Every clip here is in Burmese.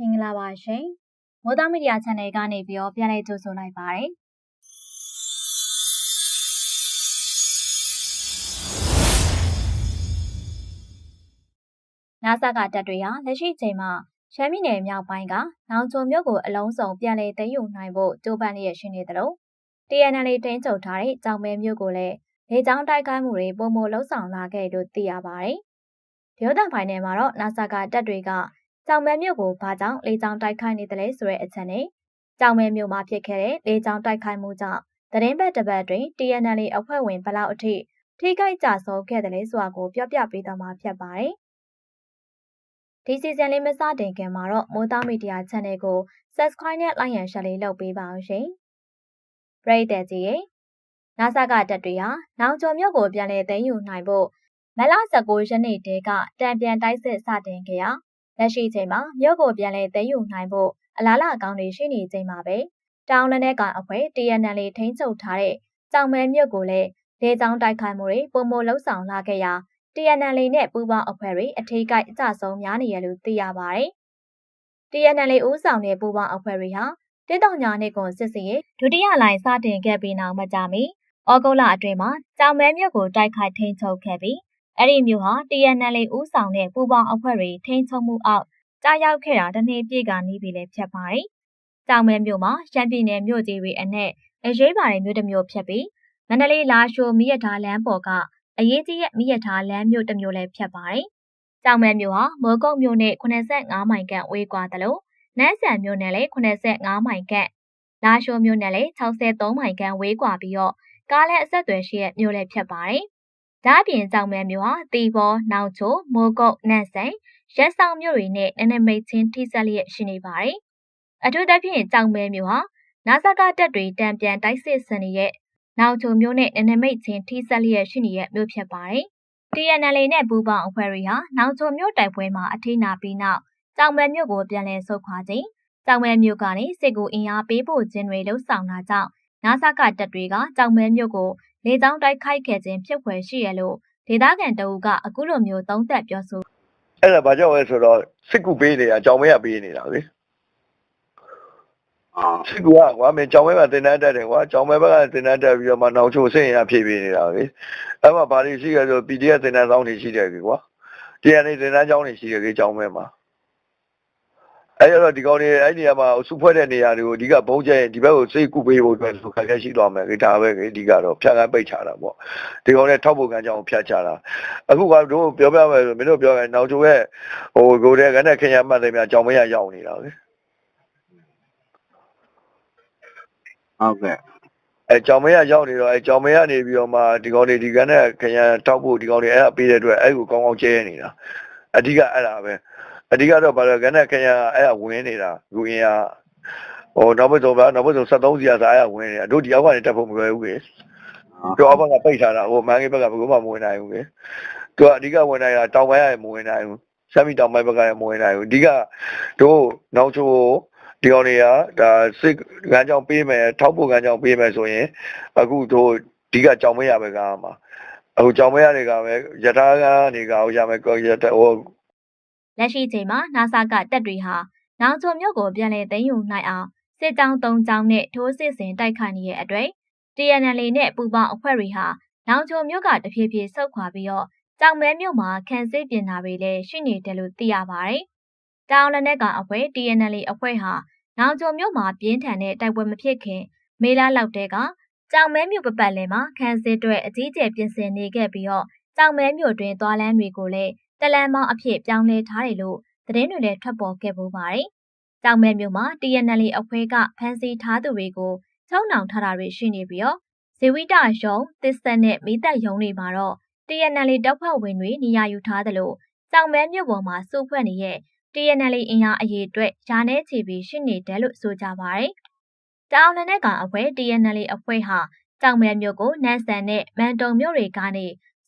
မင်္ဂလာပါရှင်မိုးသားမီဒီယာ channel ကနေပြီးတော့ပြန်လည်ကြိုဆိုလိုက်ပါတယ်နာဆာကတပ်တွေဟာလက်ရှိချိန်မှာရှမ်းပြည်နယ်မြောက်ပိုင်းကနောင်ချုံမြို့ကိုအလုံးစုံပြန်လည်သိမ်းယူနိုင်ဖို့ကြိုးပမ်းလျက်ရှိနေသလို TNL တင်းချုပ်ထားတဲ့ကြောင်မဲမြို့ကိုလည်းလေကြောင်းတိုက်ခိုက်မှုတွေပုံမလှုပ်ဆောင်လာခဲ့လို့သိရပါတယ်။ဒေသပိုင်းနယ်မှာတော့နာဆာကတပ်တွေက ကြောင်မဲမြို့ကိုဘာကြောင့်လေကြောင်းတိုက်ခိုက်နေတယ်လဲဆိုတဲ့အချက်နဲ့ကြောင်မဲမြို့မှာဖြစ်ခဲ့တဲ့လေကြောင်းတိုက်ခိုက်မှုကြောင့်သတင်းပတ်တစ်ပတ်တွင် TNL အဖွဲ့ဝင်ဘလောက်အထိထိခိုက်ကြဆုံးခဲ့တယ်လဲဆိုတာကိုပြောပြပေးသွားမှာဖြစ်ပါတယ်။ဒီစီဇန်လေးမစတင်ခင်မှာတော့မိုးသားမီဒီယာ channel ကို subscribe နဲ့ like ရန် share လေးလုပ်ပေးပါအောင်ရှင်။ပရိသတ်ကြီးရေနာဆာကတပ်တွေဟာနောင်ကျော်မြို့ကိုပြန်လည်သိမ်းယူနိုင်ဖို့မလ19ရက်နေ့တည်းကတံပြန်တိုက်စစ်စတင်ခဲ့ရာ လက်ရှိချိန်မှာမြို့ကိုပြန်လည်သိမ်းယူနိုင်ဖို့အလားလာကောင်းတွေရှိနေချိန်မှာပဲတောင်လနဲ့ကောင်အဖွဲ့ TNL ထိန်းချုပ်ထားတဲ့ကြောင်မဲမြို့ကိုလည်းဒေကြောင်းတိုက်ခိုက်မှုတွေပုံမလှုပ်ဆောင်လာခဲ့ရာ TNL နဲ့ပူးပေါင်းအဖွဲ့တွေအထိကိအကြဆုံးများနေရလို့သိရပါတယ်။ TNL ဦးဆောင်တဲ့ပူးပေါင်းအဖွဲ့တွေဟာတိတောင်ညာနေကွန်စစ်စီရဲ့ဒုတိယလိုင်းစတင်ခဲ့ပြီးနောက်မကြာမီဩဂုတ်လအတွင်းမှာကြောင်မဲမြို့ကိုတိုက်ခိုက်ထိန်းချုပ်ခဲ့ပြီး အဲ့ဒီမြို့ဟာ TNL ဦးဆောင်တဲ့ပူးပေါင်းအဖွဲ့တွေထိန်းချုပ်မှုအောက်ကြားရောက်ခဲ့တာတနေ့ပြည့်ကနေပြီလည်းဖြစ်ပါတယ်။ကြောင်မဲမြို့မှာရှမ်းပြည်နယ်မြို့ကြီးတွေအနက်အရေးပါတဲ့မြို့တစ်မြို့ဖြစ်ပြီးမန္တလေးလာရှိုးမိရထားလမ်းပေါ်ကအရေးကြီးရဲ့မိရထားလမ်းမြို့တစ်မြို့လည်းဖြစ်ပါတယ်။ကြောင်မဲမြို့ဟာမော်ကုတ်မြို့နဲ့85မိုင်ခန့်ဝေးကွာတယ်လို့နန်းဆန်မြို့နယ်လည်း85မိုင်ခန့်လာရှိုးမြို့နယ်လည်း63မိုင်ခန့်ဝေးကွာပြီးတော့ကားလည်းအဆက်အသွယ်ရှိတဲ့မြို့လည်းဖြစ်ပါတယ်။ ဒါ့အပြင်ကြောင်မဲမြို့ဟာတီဘော၊နောင်ချို၊မိုးကုတ်၊နန့်ဆန်ရက်ဆောင်မြို့တွေနဲ့နနမိတ်ချင်းထိစပ်လျက်ရှိနေပါတယ်။အထူးသဖြင့်ကြောင်မဲမြို့ဟာနာဆာကတက်တွေတံပြန်တိုက်စစ်စင်ရဲ့နောင်ချုံမြို့နဲ့နနမိတ်ချင်းထိစပ်လျက်ရှိနေတဲ့မြို့ဖြစ်ပါတယ်။ TNL နဲ့ပူးပေါင်းအဖွဲ့တွေဟာနောင်ချုံမြို့တိုက်ပွဲမှာအထိနာပြီးနောက်ကြောင်မဲမြို့ကိုပြန်လည်ဆုတ်ခွာခြင်းကြောင်မဲမြို့ကနေစစ်ကူအင်အားပေးပို့ခြင်းတွေလှုပ်ဆောင်တာကြောင့်နာဆာကတပ်တွေကကြောင်မဲမြို့ကို လေကြောင်းတိုက်ခိုက်ခဲ့ခြင်းဖြစ်ဖွယ်ရှိရလို့ဒေသခံတအုပ်ကအခုလိုမျိုးသုံးသပ်ပြောဆိုအဲ့ဒါဘာကြောင့်လဲဆိုတော့စစ်ကူပေးနေတာကြောင်မဲကပေးနေတာလေအာစစ်ကူကကွာမင်းကြောင်မဲကတင်တန်းတက်တယ်ကွာကြောင်မဲဘက်ကတင်တန်းတက်ပြီးတော့မှနောက်ချိုဆင့်ရဖြည့်ပေးနေတာလေအဲ့မှာဘာတွေရှိရဆို PDF တင်တန်းဆောင်တွေရှိတယ်ကွာတရားနေတင်တန်းကျောင်းတွေရှိတယ်လေကြောင်မဲမှာ အဲ့တော့ဒီကောင်တွေအဲ့နေရာမှာစုဖွဲ့တဲ့နေရာတွေကိုအဓိကဘုံကျဲရင်ဒီဘက်ကိုစိတ်ကူပေးဖို့အတွက်ဆိုခက်ခဲရှိသွားမယ်လေဒါပဲလေအဓိကတော့ဖြတ်ကန်းပိတ်ချတာပေါ့ဒီကောင်တွေထောက်ဖို့ကန်းကြောင်းဖြတ်ချတာအခုကတို့ပြောပြမယ်ဆိုမင်းတို့ပြောရင်နောက်ချိုရဲ့ဟိုကိုတဲ့ကနဲ့ခင်ရမှတ်တယ်များကြောင်မဲရရောက်နေတာလေဟုတ်ကဲ့အဲကြောင်မဲကရောက်နေတော့အဲကြောင်မဲကနေပြီးတော့မှဒီကောင်တွေဒီကနဲ့ခရံထောက်ဖို့ဒီကောင်တွေအဲ့အပေးတဲ့အတွက်အဲ့ကိုကောင်းကောင်းကျဲနေတာအဓိကအဲ့ဒါပဲ အဓိကတော့ဘာလဲကနဲ့ခရံအဲ့အဝင်နေတာလူအင်အားဟိုနောက်ဘက်ဆုံးဗျာနောက်ဘက်ဆုံး73စီရစားအဲ့ဝင်နေတာတို့ဒီအောက်ကနေတက်ဖို့မလွယ်ဘူးလေတို့အောက်ကပိတ်ထားတာဟိုမန်းကြီးဘက်ကဘယ်သူမှမဝင်နိုင်ဘူးလေတို့ကအဓိကဝင်နိုင်တာတောင်ပိုင်းကမဝင်နိုင်ဘူးဆမ်မီတောင်ပိုင်းဘက်ကလည်းမဝင်နိုင်ဘူးအဓိကတို့နောက်ချိုဒီကောင်တွေကဒါစစ်ကန်းကြောင်ပေးမယ်ထောက်ဖို့ကန်းကြောင်ပေးမယ်ဆိုရင်အခုတို့ဒီကကြောင်မရပဲကားမှာအခုကြောင်မရတွေကပဲယထာကနေကဟိုရမယ်ကောရတဟို လက်ရှိချိန်မှာနာဆာကတပ်တွေဟာနောင်ချုံမြို့ကိုပြန်လည်သိမ်းယူနိုင်အောင်စစ်ကြောင်း၃ကြောင်းနဲ့ထိုးစစ်ဆင်တိုက်ခိုက်နေတဲ့အတွက် TNL နဲ့ပူပေါင်းအဖွဲ့တွေဟာနောင်ချုံမြို့ကတဖြည်းဖြည်းဆုတ်ခွာပြီးတော့ကြောင်မဲမြို့မှာခန်းစစ်ပြင်တာတွေလည်းရှိနေတယ်လို့သိရပါတယ်။တောင်လက်နက်ကအဖွဲ့ TNL အဖွဲ့ဟာနောင်ချုံမြို့မှာပြင်းထန်တဲ့တိုက်ပွဲမဖြစ်ခင်မေလလောက်တည်းကကြောင်မဲမြို့ပပတ်လည်မှာခန်းစစ်အတွက်အကြီးကျယ်ပြင်ဆင်နေခဲ့ပြီးတော့ကြောင်မဲမြို့တွင်သွားလမ်းတွေကိုလည်း တလန်မောင်းအဖြစ်ပြောင်းလဲထားတယ်လို့သတင်းတွေလည်းထွက်ပေါ်ခဲ့ပူပါတယ်။ကြောင်မဲမြို့မှာ TNL အဖွဲ့ကဖမ်းဆီးထားသူတွေကိုချုံနှောင်ထားတာတွေရှိနေပြီးတော့ဇေဝိတယုံသစ္စက်နဲ့မိသက်ယုံတွေမှာတော့ TNL တပ်ဖွဲ့ဝင်တွေနေရာယူထားသလိုကြောင်မဲမြို့ပေါ်မှာစုဖွဲ့နေတဲ့ TNL အင်အားအရေးအတွက်ယာနဲ့ချီပြီးရှိနေတယ်လို့ဆိုကြပါတယ်။တောင်လနဲ့ကောင်အဖွဲ့ TNL အဖွဲ့ဟာကြောင်မဲမြို့ကိုနန်းဆန်နဲ့မန်တုံမြို့တွေကနေ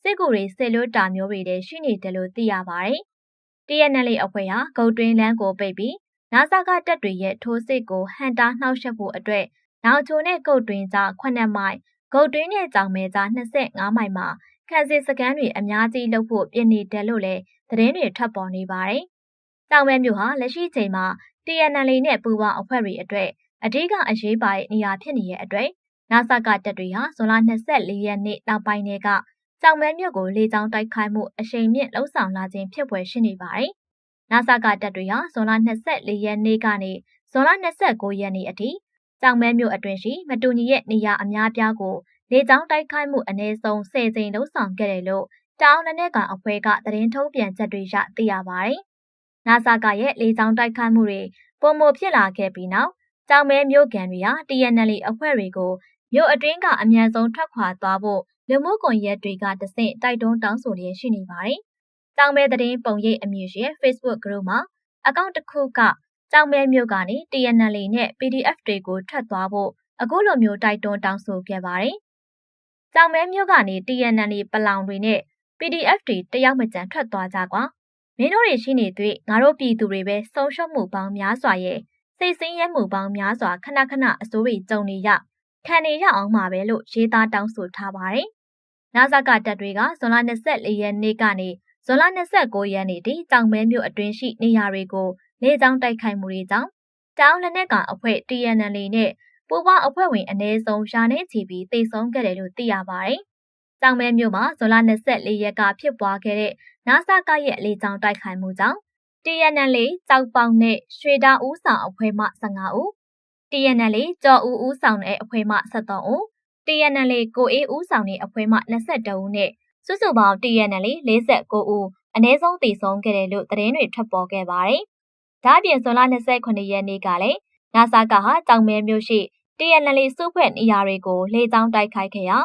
စစ်ကူတွေဆစ်လွတ်တာမျိုးတွေတည်းရှိနေတယ်လို့သိရပါတယ်။ TNL အဖွဲ့ဟာဂုတ်တွင်းလမ်းကိုပိတ်ပြီးနာဆာကတပ်တွေရဲ့ထိုးစစ်ကိုဟန်တာနှောက်ယှက်ဖို့အတွက်နောက်ချိုနဲ့ဂုတ်တွင်းကြား9မိုင်ဂုတ်တွင်းနဲ့ကြောင်မဲကြား25မိုင်မှာခန်းစစ်စကန်တွေအများကြီးလုပ်ဖို့ပြင်နေတယ်လို့လည်းသတင်းတွေထွက်ပေါ်နေပါတယ်။တောင်မဲမြို့ဟာလက်ရှိချိန်မှာ TNL နဲ့ပူးပေါင်းအဖွဲ့တွေအတွက်အဓိကအရေးပါတဲ့နေရာဖြစ်နေတဲ့အတွက်နာဆာကတပ်တွေဟာဇွန်လ24ရက်နေ့နောက်ပိုင်းတွေက ကြောင်မဲမြို့ကိုလေကြောင်းတိုက်ခိုက်မှုအရှိန်မြင့်လှုံ့ဆော်လာခြင်းဖြစ်ပွယ်ရှိနေပါတယ်။နာဆာကတပ်တွေဟာဇွန်လ24ရက်နေ့ကနေဇွန်လ29ရက်နေ့အထိကြောင်မဲမြို့အတွင်းရှိမတူညီရဲ့နေရာအများပြားကိုလေကြောင်းတိုက်ခိုက်မှုအနည်းဆုံး10ကြိမ်လှုံ့ဆော်ခဲ့တယ်လို့တောင်လက်နက်ကန်အဖွဲ့ကသတင်းထုတ်ပြန်ချက်တွေရသိရပါတယ်။နာဆာကရဲ့လေကြောင်းတိုက်ခိုက်မှုတွေပုံမဖြစ်လာခဲ့ပြီးနောက်ကြောင်မဲမြို့ကန်တွေဟာ TNL အဖွဲ့တွေကိုမြို့အတွင်းကအမြန်ဆုံးထွက်ခွာသွားဖို့ လူမှုကွန်ရက်တွေကတဆင့်တိုက်တွန်းတောင်းဆိုလျက်ရှိနေပါတယ်။ကြောင်မဲသတင်းပုံရိပ်အမည်ရှိ Facebook group မှာအကောင့်တစ်ခုကကြောင်မဲမြို့ကနေ TNL နဲ့ PDF တွေကိုထွက်သွားဖို့အခုလိုမျိုးတိုက်တွန်းတောင်းဆိုခဲ့ပါတယ်။ကြောင်မဲမြို့ကနေ TNL ပလောင်တွေနဲ့ PDF တွေတယောက်မကြံထွက်သွားကြကွာ။မင်းတို့တွေရှိနေတွေ့ငါတို့ပြည်သူတွေပဲဆုံးရှုံးမှုပေါင်းများစွာရဲ့စိတ်ဆင်းရဲမှုပေါင်းများစွာခဏခဏအစိုးရကြုံနေရခံနေရအောင်မှာပဲလို့ရေးသားတောင်းဆိုထားပါတယ်။ နာဇကတပ်တွေကဇွန်လ24ရက်နေ့ကနေဇွန်လ29ရက်နေ့ထိတောင်မဲမြို့အတွင်းရှိနေရာတွေကိုလေကြောင်းတိုက်ခိုက်မှုတွေကြောင့်တောင်လက်နက်ကအဖွဲ့ TNL နဲ့ပူးပေါင်းအဖွဲ့ဝင်အ ਨੇ ဆုံးရာနဲ့ချီပြီးတိတ်ဆုံးခဲ့တယ်လို့သိရပါတယ်။တောင်မဲမြို့မှာဇွန်လ24ရက်ကဖြစ်ပွားခဲ့တဲ့နာဆာကရဲ့လေကြောင်းတိုက်ခိုက်မှုကြောင့် TNL ကြောက်ပေါင်နဲ့ရွှေတာဦးဆောင်အဖွဲ့မှ15ဦး TNL ကြော်ဦးဦးဆောင်တဲ့အဖွဲ့မှ73ဦး TNL ကိုအေးဦးဆောင်တဲ့အဖွဲ့မှ22ဦးနဲ့စုစုပေါင်း TNL 49ဦးအ ਨੇ ဆုံးတည်ဆုံးခဲ့တယ်လို့သတင်းတွေထွက်ပေါ်ခဲ့ပါတယ်။ဒါ့အပြင်ဇွန်လ28ရက်နေ့ကလည်းနာဆာကဟာတောင်မဲမြို့ရှိ TNL စုဖွဲ့နေရာတွေကိုလေကြောင်းတိုက်ခိုက်ခဲ့ရာ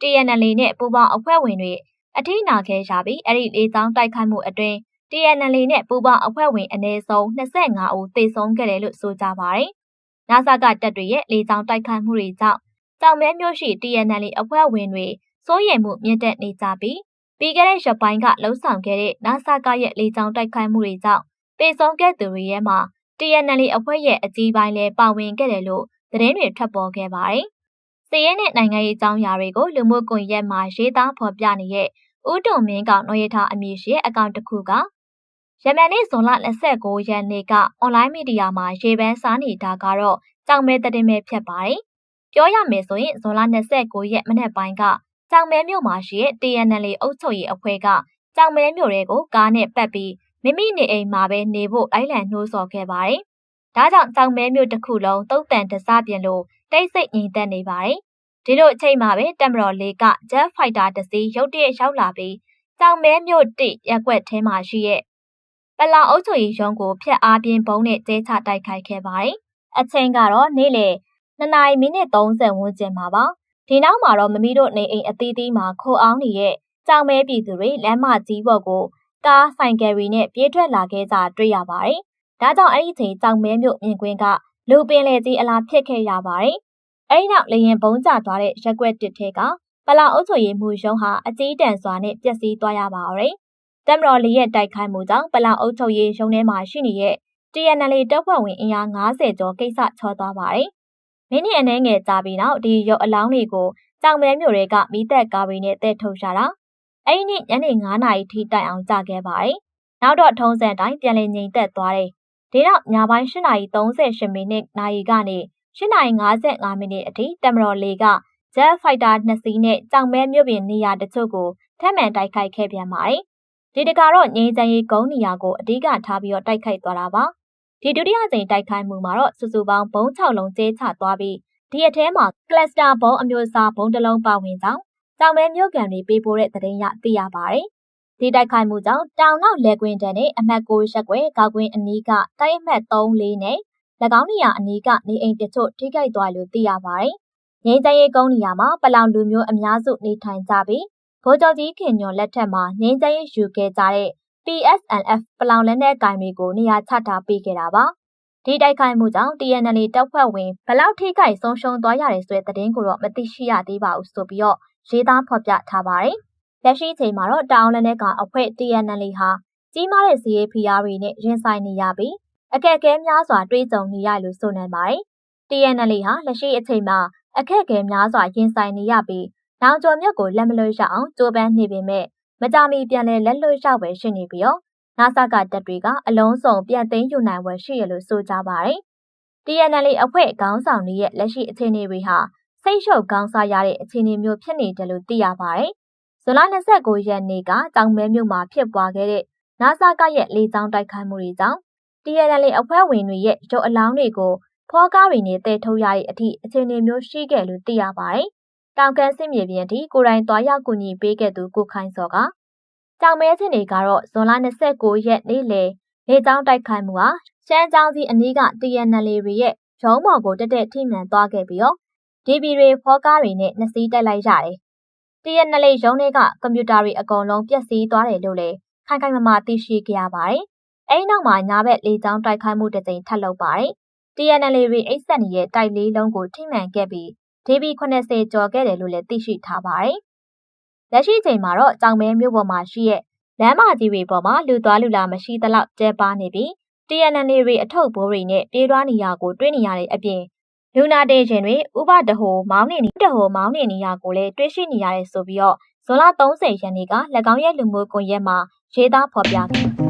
TNL နဲ့ပူးပေါင်းအဖွဲ့ဝင်တွေအထိနာခဲ့ရပြီးအဲ့ဒီလေကြောင်းတိုက်ခိုက်မှုအတွင်း TNL နဲ့ပူးပေါင်းအဖွဲ့ဝင်အနည်းဆုံး25ဦးသေဆုံးခဲ့တယ်လို့ဆိုကြပါတယ်။နာဆာကတပ်တွေရဲ့လေကြောင်းတိုက်ခိုက်မှုတွေကြောင့် တောင်မဲမြို့ရှိ TNL အဖွဲ့ဝင်တွေစိုးရိမ်မှုမြင့်တက်နေကြပြီးပြီးခဲ့တဲ့ရက်ပိုင်းကလှုံ့ဆော်ခဲ့တဲ့နာဆာကရဲ့လေကြောင်းတိုက်ခိုက်မှုတွေကြောင့်သေဆုံးခဲ့သူတွေရဲ့မှာ TNL အဖွဲ့ရဲ့အကြီးပိုင်းလည်းပါဝင်ခဲ့တယ်လို့သတင်းတွေထွက်ပေါ်ခဲ့ပါတယ်။စီးရဲနဲ့နိုင်ငံရေးအကြောင်းအရာတွေကိုလူမှုကွန်ရက်မှာရေးသားဖော်ပြနေတဲ့ဦးတုံမင်းကောင်နော်ရထားအမည်ရှိအကောင့်တစ်ခုကယမန်နေ့ဇွန်လ29ရက်နေ့ကအွန်လိုင်းမီဒီယာမှာရေပန်းစားနေတာကတော့ကြောင်မဲသတင်းပဲဖြစ်ပါတယ်။ ပြောရမယ်ဆိုရင်ဇွန်လ29ရက်မနေ့ပိုင်းကကြောင်မဲမြို့မှာရှိတဲ့ TNL အုပ်ချုပ်ရေးအဖွဲ့ကကြောင်မဲမြို့တွေကိုကားနဲ့ပတ်ပြီးမိမိနေအိမ်မှာပဲနေဖို့အိုင်လန်နှိုးဆော်ခဲ့ပါတယ်။ဒါကြောင့်ကြောင်မဲမြို့တစ်ခုလုံးတုတ်တန်တစပြင်လို့တိတ်ဆိတ်ငြိမ်သက်နေပါတယ်။ဒီလိုအချိန်မှာပဲတမတော်လေးက Jet Fighter တစ်စီးရုတ်တရက်ရောက်လာပြီးကြောင်မဲမြို့တိရက်ွက်ထဲမှာရှိရဲ့ပလောင်အုပ်ချုပ်ရေးရုံးကိုဖျက်အားပြင်းဘုံနဲ့ကျဲချတိုက်ခိုက်ခဲ့ပါတယ်။အချိန်ကတော့နေ့လယ် 2နာရီမိနစ်30ဝန်းကျင်မှာပါ။ဒီနောက်မှာတော့မမီတို့နေအိမ်အသီးသီးမှာခိုအောင်နေတဲ့ကြောင်မဲပြည်သူတွေလမ်းမကြီးပေါ်ကိုကားဆိုင်ကယ်ရီနဲ့ပြေးထွက်လာခဲ့ကြတွေ့ရပါတယ်။ဒါကြောင့်အဲ့ဒီချိန်ကြောင်မဲမြို့မြင်ကွင်းကလူပင်လေကြီးအလားဖြစ်ခဲ့ရပါတယ်။အဲ့ဒီနောက်လေရင်ဘုံကျသွားတဲ့ရက်ွက်တစ်ထဲကပလောင်အုပ်ချုပ်ရေးမှုရုံးဟာအကြီးတန်းစွာနဲ့ပျက်စီးသွားရပါတော့တယ်။တမတော်လေးရဲ့တိုက်ခိုက်မှုကြောင့်ပလောင်အုပ်ချုပ်ရေးရုံးထဲမှာရှိနေတဲ့ TNL တပ်ဖွဲ့ဝင်အင်အား90ကျော်ကိစ္စချောသွားပါတယ်။ မိနစ်အနည်းငယ်ကြာပြီးနောက်ဒီရုပ်အလောင်းတွေကိုကြောင်မဲမြို့တွေကမိသက်ကားတွေနဲ့တဲထုတ်ရှာတာ။အဲ့ဒီနေ့ညနေ9နာရီထိတိုင်အောင်ကြာခဲ့ပါတယ်။နောက်တော့ထုံးစံတိုင်းပြန်လည်ငြိမ်သက်သွားတယ်။ဒီနောက်ညပိုင်း8နာရီ38မိနစ်နာရီကနေ8နာရီ55မိနစ်အထိတမတော်လေးက Jet Fighter 2စီးနဲ့ကြောင်မဲမြို့ပြင်နေရာတချို့ကိုထပ်မံတိုက်ခိုက်ခဲ့ပြန်ပါတယ်။ဒီတကတော့ငြိမ်းချမ်းရေးကုန်းနေရာကိုအဓိကထားပြီးတော့တိုက်ခိုက်သွားတာပါ။ ဒီဒုတိယကြိမ်တိုက်ခိုက်မှုမှာတော့စုစုပေါင်းဘုံ6လုံးကျဲချသွားပြီးဒီအထဲမှာ cluster ဘုံအမျိုးအစားဘုံတစ်လုံးပါဝင်ကြောင်းကြောင်မဲမြို့ကန်တွေပေးပို့တဲ့သတင်းရသိရပါတယ်။ဒီတိုက်ခိုက်မှုကြောင့်တောင်နောက်လေကွင်းတန်းနဲ့အမှတ်6ရက်ွယ်ကောက်ကွင်းအနီးကတိုက်အမှတ်3 4နဲ့၎င်းနေရာအနီးကနေအိမ်တချို့ထိခိုက်သွားလို့သိရပါတယ်။ငင်းကျရေးကုန်းနေရာမှာပလောင်လူမျိုးအများစုနေထိုင်ကြပြီးဗိုလ်ချုပ်ကြီးခင်ညွန်လက်ထက်မှာငင်းကျရေးယူခဲ့ကြတဲ့ PSNF ပလောင်လက်နက်ကင်တွေကိုနေရာချထားပေးခဲ့တာပါ။ဒီတိုက်ခိုက်မှုကြောင့် TNL တပ်ဖွဲ့ဝင်ဘလောက်ထိခိုက်ဆုံးရှုံးသွားရတယ်ဆိုတဲ့သတင်းကိုတော့မသိရှိရသေးပါဘူးဆိုပြီးတော့ရေးသားဖော်ပြထားပါတယ်။လက်ရှိချိန်မှာတော့တောင်လက်နက်ကအဖွဲ့ TNL ဟာကြီးမားတဲ့စီးရေးဖိအားတွေနဲ့ရင်ဆိုင်နေရပြီးအခက်အခဲများစွာတွေ့ကြုံနေရလို့ဆိုနိုင်ပါတယ်။ TNL ဟာလက်ရှိအချိန်မှာအခက်အခဲများစွာရင်ဆိုင်နေရပြီးနောင်ကျော်မြတ်ကိုလက်မလွှတ်ရအောင်ကြိုးပမ်းနေပေမဲ့ မကြမီပြန်လဲလက်လွှတ်ရပဲရှိနေပြီးတော့နာဆာကတပ်တွေကအလုံးစုံပြန်သိမ်းယူနိုင်ဝယ်ရှိရလို့ဆိုကြပါတယ်။ TNL အဖွဲ့ခေါင်းဆောင်တွေရဲ့လက်ရှိအခြေအနေတွေဟာစိတ်ရှုပ်ကောင်းစားရတဲ့အခြေအနေမျိုးဖြစ်နေတယ်လို့သိရပါတယ်။ဇွန်လ29ရက်နေ့ကတောင်မဲမြို့မှာဖြစ်ပွားခဲ့တဲ့နာဆာကရဲ့လေကြောင်းတိုက်ခိုက်မှုတွေကြောင့် TNL အဖွဲ့ဝင်တွေရဲ့ရုပ်အလောင်းတွေကိုဖောကားတွေနဲ့တည်ထုတ်ရတဲ့အထိအခြေအနေမျိုးရှိခဲ့လို့သိရပါတယ်။ တောင်ကန်စစ်မြေပြင်အထိကိုယ်တိုင်သွားရောက်ကူညီပေးခဲ့သူကိုခိုင်စောကကြောင်မဲချင်းတွေကတော့ဇွန်လ29ရက်နေ့လေလေကြောင်းတိုက်ခိုက်မှုဟာရှမ်းကြောင်းစီအနီးက TNL တွေရဲ့ရုံးမော်ကိုတက်တက်ထိမှန်သွားခဲ့ပြီးတော့ DB တွေဖောကားတွေနဲ့နှစီးတက်လိုက်ရတယ်။ TNL ရုံးတွေကကွန်ပျူတာတွေအကုန်လုံးပျက်စီးသွားတယ်လို့လည်းခိုင်ခိုင်မာမာသိရှိခဲ့ရပါတယ်။အဲဒီနောက်မှာညာဘက်လေကြောင်းတိုက်ခိုက်မှုတစ်ကြိမ်ထပ်လုပ်ပါတယ်။ TNL တွေအိတ်ဆက်နေတဲ့တိုက်လေးလုံးကိုထိမှန်ခဲ့ပြီး DB 80ကျော်ခဲ့တယ်လို့လည်းသိရှိထားပါတယ်။လက်ရှိချိန်မှာတော့ကြောင်မဲမြို့ပေါ်မှာရှိတဲ့လမ်းမကြီးတွေပေါ်မှာလူသွားလူလာမရှိသလောက်ကျဲပါနေပြီး TNL တွေအထုပ်ဘိုးတွေနဲ့ပြေးသွားနေရကိုတွေ့နေရတဲ့အပြင်လူနာတေရှင်တွေဥပဒဟိုမောင်းနေတဟိုမောင်းနေနေရကိုလည်းတွေ့ရှိနေရတယ်ဆိုပြီးတော့ဇွန်လ30ရက်နေ့က၎င်းရဲ့လူမှုကွန်ရက်မှာရေးသားဖော်ပြခဲ့